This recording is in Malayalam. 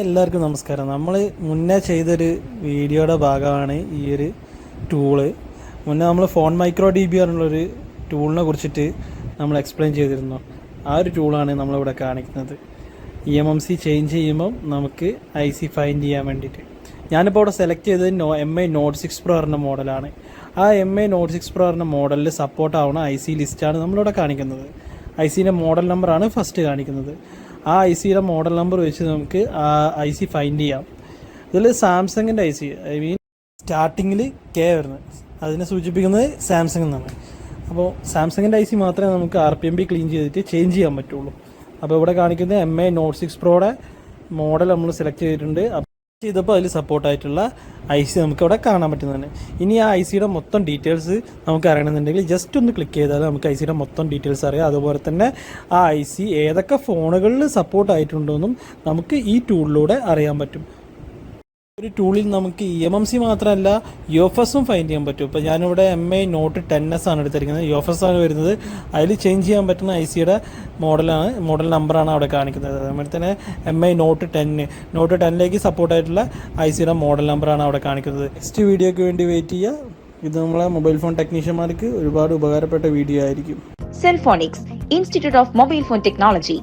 എല്ലാവർക്കും നമസ്കാരം. നമ്മൾ മുന്നേ ചെയ്തൊരു വീഡിയോയുടെ ഭാഗമാണ് ഈ ഒരു ടൂൾ മുന്നേ നമ്മൾ ഫോൺ മൈക്രോ ഡി ബി പറഞ്ഞുള്ളൊരു ടൂളിനെ കുറിച്ചിട്ട് നമ്മൾ എക്സ്പ്ലെയിൻ ചെയ്തിരുന്നു. ആ ഒരു ടൂളാണ് നമ്മളിവിടെ കാണിക്കുന്നത്. E M M C change ചെയ്യുമ്പം നമുക്ക് ഐ സി ഫൈൻഡ് ചെയ്യാൻ വേണ്ടിയിട്ട്. ഞാനിപ്പോൾ അവിടെ സെലക്ട് ചെയ്തത് no M I note six pro പറഞ്ഞ മോഡലാണ് ആ M I note six pro പറഞ്ഞ മോഡലിൽ സപ്പോർട്ട് ആവുന്ന ഐ സി ലിസ്റ്റാണ് നമ്മളിവിടെ കാണിക്കുന്നത്. ഐ സിന്റെ മോഡൽ നമ്പറാണ് ഫസ്റ്റ് കാണിക്കുന്നത്. ആ ഐ സിയുടെ മോഡൽ നമ്പർ വെച്ച് നമുക്ക് ആ ഐ സി ഫൈൻഡ് ചെയ്യാം. ഇതിൽ സാംസങ്ങിന്റെ ഐ സി ഐ മീൻ സ്റ്റാർട്ടിങ്ങിൽ കെ വരുന്നത്. അതിനെ സൂചിപ്പിക്കുന്നത് സാംസങ് എന്നാണ്. അപ്പോൾ സാംസങ്ങിന്റെ ഐ സി മാത്രമേ നമുക്ക് R P M B clean ചെയ്തിട്ട് ചേഞ്ച് ചെയ്യാൻ പറ്റുള്ളൂ. അപ്പോൾ ഇവിടെ കാണിക്കുന്നത് എം ഐ നോട്ട് സിക്സ് പ്രോയുടെ മോഡൽ നമ്മൾ സെലക്ട് ചെയ്തിട്ടുണ്ട്. ചെയ്തപ്പോൾ അതിൽ സപ്പോർട്ടായിട്ടുള്ള ഐ സി നമുക്ക് അവിടെ കാണാൻ പറ്റുന്നതാണ്. ഇനി ആ ഐ സിയുടെ മൊത്തം ഡീറ്റെയിൽസ് നമുക്ക് അറിയണമെന്നുണ്ടെങ്കിൽ ജസ്റ്റ് ഒന്ന് ക്ലിക്ക് ചെയ്താൽ നമുക്ക് ഐ സിയുടെ മൊത്തം ഡീറ്റെയിൽസ് അറിയാം. അതുപോലെ തന്നെ ആ ഐ സി ഏതൊക്കെ ഫോണുകളിൽ സപ്പോർട്ടായിട്ടുണ്ടോ ആയിട്ടുണ്ടോയെന്നും നമുക്ക് ഈ ടൂളിലൂടെ അറിയാൻ പറ്റും. ഒരു ടൂളിൽ നമുക്ക് എം എം സി മാത്രമല്ല യോഫസും ഫൈൻഡ് ചെയ്യാൻ പറ്റും. ഇപ്പോൾ ഞാനിവിടെ M I note ten S ആണ് എടുത്തിരിക്കുന്നത്. യോഫസ് ആണ് വരുന്നത്. അതിൽ ചേഞ്ച് ചെയ്യാൻ പറ്റുന്ന ഐ സിയുടെ മോഡലാണ് മോഡൽ നമ്പറാണ് അവിടെ കാണിക്കുന്നത്. അതുപോലെ തന്നെ എം ഐ നോട്ട് ടെന്ന് നോട്ട് ടെന്നിലേക്ക് സപ്പോർട്ടായിട്ടുള്ള ഐ സിയുടെ മോഡൽ നമ്പറാണ് അവിടെ കാണിക്കുന്നത്. നെക്സ്റ്റ് വീഡിയോയ്ക്ക് വേണ്ടി വെയിറ്റ് ചെയ്യുക. ഇത് നമ്മളെ മൊബൈൽ ഫോൺ ടെക്നീഷ്യന്മാർക്ക് ഒരുപാട് ഉപകാരപ്പെട്ട വീഡിയോ ആയിരിക്കും. Cellphonics institute of mobile phone Technology